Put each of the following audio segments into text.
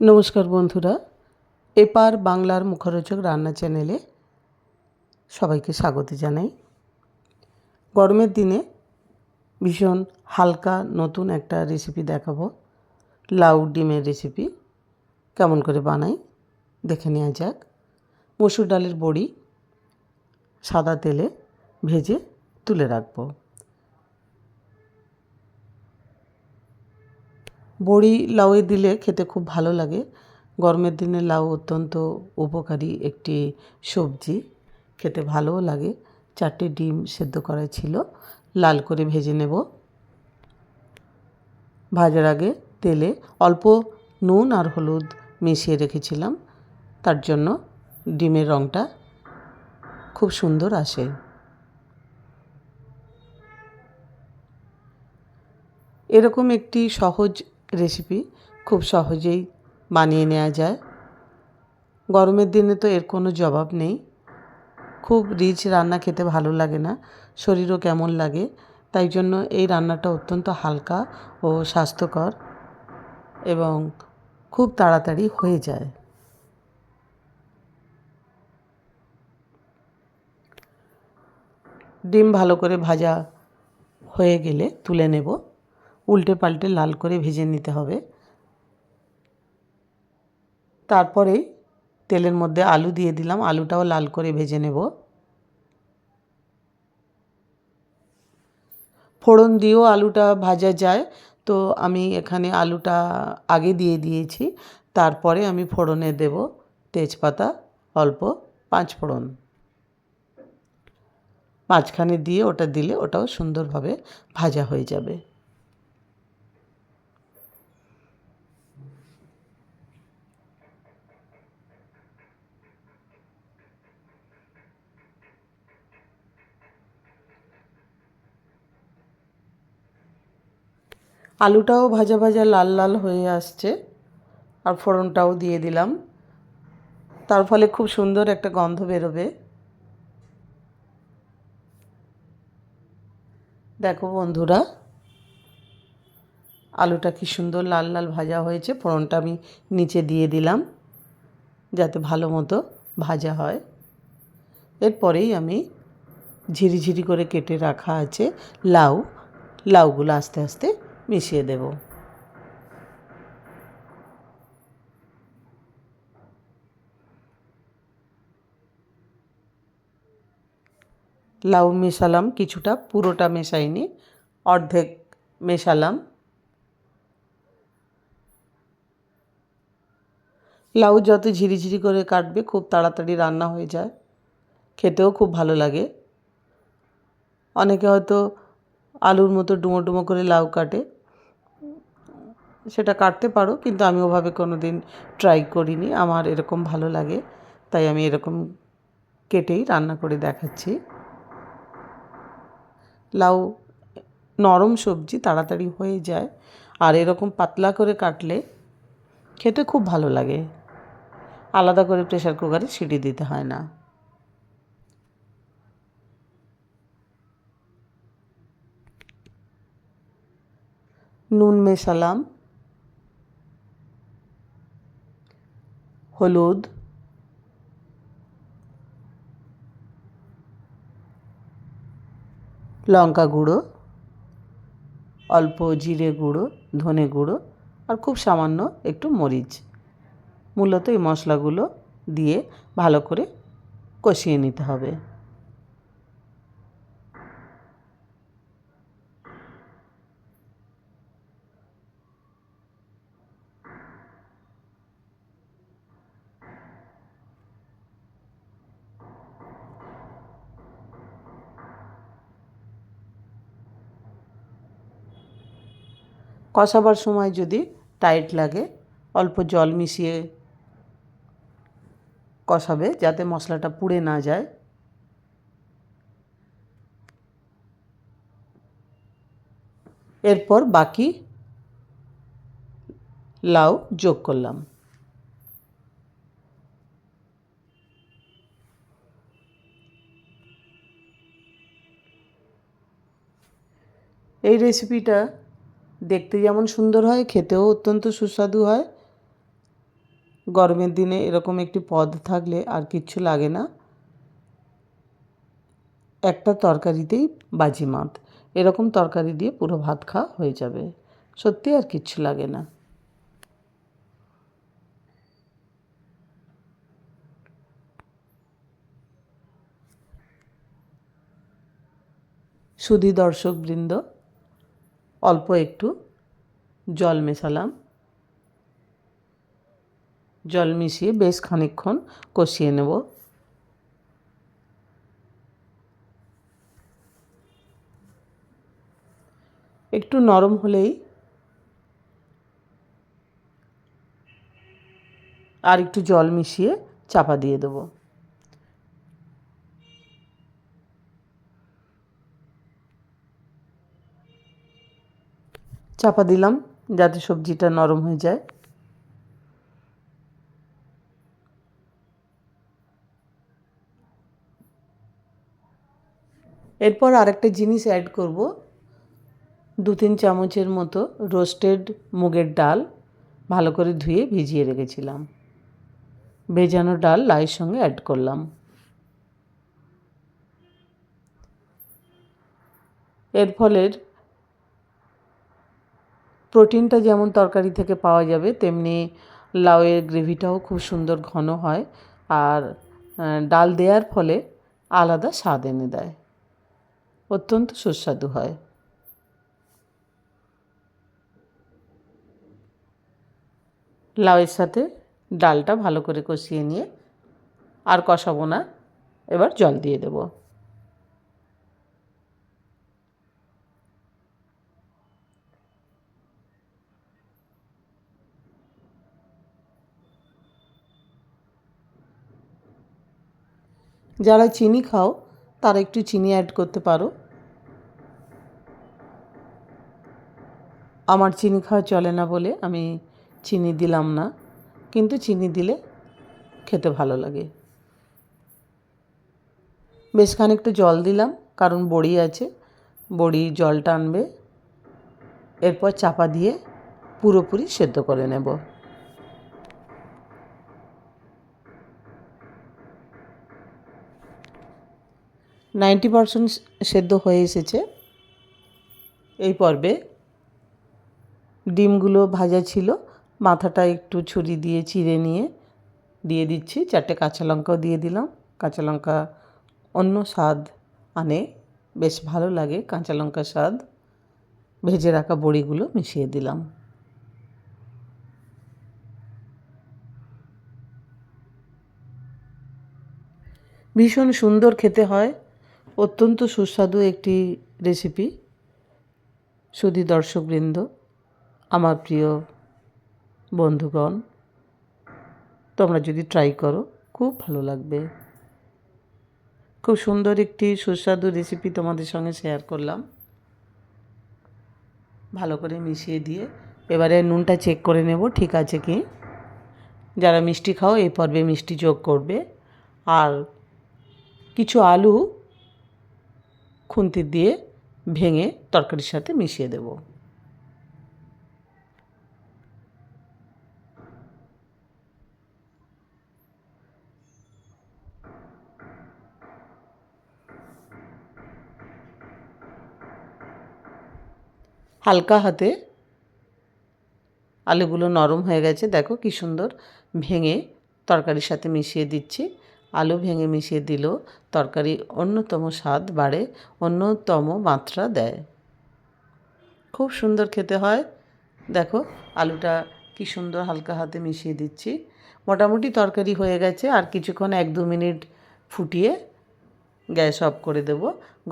নমস্কার বন্ধুরা, এপার বাংলার মুখরোচক রান্না চ্যানেলে সবাইকে স্বাগত জানাই। গরমের দিনে ভীষণ হালকা নতুন একটা রেসিপি দেখাবো। লাউ ডিমের রেসিপি কেমন করে বানাই দেখে নেওয়া যাক। মসুর ডালের বড়ি সাদা তেলে ভেজে তুলে রাখব। বড়ি লাউয়ে দিলে খেতে খুব ভালো লাগে। গরমের দিনে লাউ অত্যন্ত উপকারী একটি সবজি। খেতে ভালোও লাগে। চারটে ডিম সেদ্ধ করা ছিল। লাল করে ভেজে নেব। ভাজার আগে তেলে অল্প নুন আর হলুদ মিশিয়ে রেখেছিলাম। তার জন্য ডিমের রঙটা খুব সুন্দর আসে। এরকম একটি সহজ রেসিপি খুব সহজেই বানিয়ে নেওয়া যায়। গরমের দিনে তো এর কোনো জবাব নেই। খুব রিচ রান্না খেতে ভালো লাগে না, শরীরও কেমন লাগে, তাই জন্য এই রান্নাটা অত্যন্ত হালকা ও স্বাস্থ্যকর এবং খুব তাড়াতাড়ি হয়ে যায়। ডিম ভালো করে ভাজা হয়ে গেলে তুলে নেব। উল্টে পাল্টে লাল করে ভেজে নিতে হবে। তারপরেই তেলের মধ্যে আলু দিয়ে দিলাম। আলুটাও লাল করে ভেজে নেব। ফোড়ন দিয়েও আলুটা ভাজা যায়। তো আমি এখানে আলুটা আগে দিয়ে দিয়েছি। তারপরে আমি ফোড়নে দেব তেজপাতা, অল্প পাঁচ ফোড়ন। মাঝখানে দিয়ে ওটা দিলে ওটাও সুন্দরভাবে ভাজা হয়ে যাবে। আলুটাও ভাজা ভাজা লাল লাল হয়ে আসছে আর ফোড়নটাও দিয়ে দিলাম। তার ফলে খুব সুন্দর একটা গন্ধ বেরোবে। দেখো বন্ধুরা, আলুটা কি সুন্দর লাল লাল ভাজা হয়েছে। ফোড়নটা আমি নিচে দিয়ে দিলাম যাতে ভালো মতো ভাজা হয়। এরপরেই আমি ঝিরিঝিরি করে কেটে রাখা আছে লাউ। লাউগুলো আস্তে আস্তে মিশিয়ে দেব। লাউ মেশালাম, কিছুটা, পুরোটা মেশাইনি, অর্ধেক মেশালাম। লাউ যত ঝিরিঝিরি করে কাটবে, খুব তাড়াতাড়ি রান্না হয়ে যায়। খেতেও খুব ভালো লাগে। অনেকে হয়তো আলুর মতো ডুমো ডুমো করে লাউ কাটে। সেটা কাটতে পারো, কিন্তু আমি ওভাবে কোনো দিন ট্রাই করিনি। আমার এরকম ভালো লাগে, তাই আমি এরকম কেটেই রান্না করে দেখাচ্ছি। লাউ নরম সবজি তাড়াতাড়ি হয়ে যায়, আর এরকম পাতলা করে কাটলে খেতে খুব ভালো লাগে। আলাদা করে প্রেশার কুকারে সিটি দিতে হয় না। নুন মেশালাম। হলুদ, লঙ্কা গুঁড়ো, অল্প জিরে গুঁড়ো, ধনে গুঁড়ো আর খুব সামান্য একটু মরিচ। মূলত এই মশলাগুলো দিয়ে ভালো করে কষিয়ে নিতে হবে। কষাবার সময় যদি টাইট লাগে, অল্প জল মিশিয়ে কষাবে যাতে মশলাটা পুড়ে না যায়। এরপর বাকি লাউ যোগ করলাম। এই রেসিপিটা দেখতে যেমন সুন্দর হয়, খেতেও অত্যন্ত সুস্বাদু হয়। গরমের দিনে এরকম একটি পদ থাকলে আর কিচ্ছু লাগে না। একটা তরকারিতেই বাজি বাজিমাত। এরকম তরকারি দিয়ে পুরো ভাত খাওয়া হয়ে যাবে। সত্যি আর কিচ্ছু লাগে না। সুধী দর্শকবৃন্দ অল্প একটু জল মেশালাম। জল মিশিয়ে বেশ খানিকক্ষণ কষিয়ে নেব। একটু নরম হলেই আর একটু জল মিশিয়ে চাপা দিয়ে দেবো। চাপা দিলাম যাতে সবজিটা নরম হয়ে যায়। এরপর আরেকটা জিনিস অ্যাড করব দু তিন চামচের মতো রোস্টেড মুগের ডাল ভালো করে ধুয়ে ভিজিয়ে রেখেছিলাম। ভেজানো ডাল লাইয়ের সঙ্গে অ্যাড করলাম। এর ফলের প্রোটিনটা যেমন তরকারি থেকে পাওয়া যাবে, তেমনি লাউয়ের গ্রেভিটাও খুব সুন্দর ঘন হয় আর ডাল দেওয়ার ফলে আলাদা স্বাদ এনে দেয়। অত্যন্ত সুস্বাদু হয়। লাউয়ের সাথে ডালটা ভালো করে কষিয়ে নিয়ে আর কষাবো না, এবার জল দিয়ে দেবো। যারা চিনি খাও, তারা একটু চিনি অ্যাড করতে পারো। আমার চিনি খাওয়া চলে না বলে আমি চিনি দিলাম না, কিন্তু চিনি দিলে খেতে ভালো লাগে। বেশ খানিকটা জল দিলাম, কারণ বড়ি আছে, বড়ি জল টানবে এরপর চাপা দিয়ে পুরোপুরি সেদ্ধ করে নেব। নাইনটি পারসেন্ট সেদ্ধ হয়ে এসেছে। এই পর্বে ডিমগুলো ভাজা ছিল। মাথাটা একটু ছুরি দিয়ে চিড়ে নিয়ে দিয়ে দিচ্ছি। চারটে কাঁচা লঙ্কাও দিয়ে দিলাম। কাঁচা লঙ্কা অন্য স্বাদ আনে। বেশ ভালো লাগে কাঁচা লঙ্কার স্বাদ। ভেজে রাখা বড়িগুলো মিশিয়ে দিলাম। ভীষণ সুন্দর খেতে হয়। অত্যন্ত সুস্বাদু একটি রেসিপি সুধী দর্শকবৃন্দ, আমার প্রিয় বন্ধুগণ, তোমরা যদি ট্রাই করো, খুব ভালো লাগবে। খুব সুন্দর একটি সুস্বাদু রেসিপি তোমাদের সঙ্গে শেয়ার করলাম। ভালো করে মিশিয়ে দিয়ে, এবারে নুনটা চেক করে নেব, ঠিক আছে কি? যারা মিষ্টি খাও, এই পর্বে মিষ্টি যোগ করবে। আর কিছু আলু খুন্তি দিয়ে ভেঙে তরকারির সাথে মিশিয়ে দেব। হালকা হাতে আলুগুলো নরম হয়ে গেছে। দেখো কি সুন্দর ভেঙে তরকারির সাথে মিশিয়ে দিচ্ছি। আলু ভেঙে মিশিয়ে দিলেও তরকারি অন্যতম স্বাদ বাড়ে, অন্যতম মাত্রা দেয়। খুব সুন্দর খেতে হয়। দেখো, আলুটা কি সুন্দর হালকা হাতে মিশিয়ে দিচ্ছি। মোটামুটি তরকারি হয়ে গেছে, আর কিছুক্ষণ এক দু মিনিট ফুটিয়ে গ্যাস অফ করে দেব।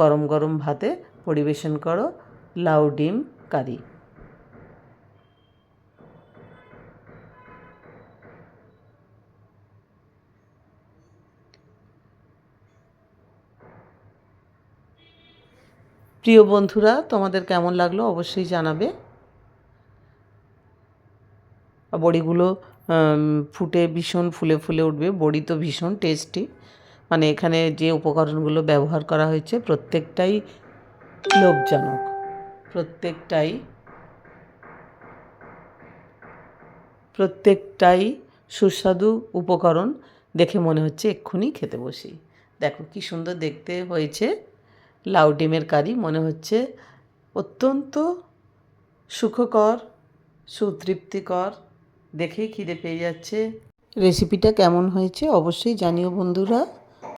গরম গরম ভাতে পরিবেশন করো, লাউ ডিম কারি। প্রিয় বন্ধুরা, তোমাদের কেমন লাগল অবশ্যই জানাবে। বড়িগুলো ফুটে ভীষণ, ফুলে ফুলে উঠবে। বড়ি তো ভীষণ টেস্টি। মানে এখানে যে উপকরণগুলো ব্যবহার করা হয়েছে, প্রত্যেকটাই লোভজনক। প্রত্যেকটাই প্রত্যেকটাই সুস্বাদু উপকরণ দেখে মনে হচ্ছে এক্ষুনি খেতে বসি। দেখো কি সুন্দর দেখতে হয়েছে। লাউ ডিমের কারি মনে হচ্ছে অত্যন্ত সুখকর, সুতৃপ্তিকর। দেখেই খিদে পেয়ে যাচ্ছে। রেসিপিটা কেমন হয়েছে অবশ্যই জানিও বন্ধুরা।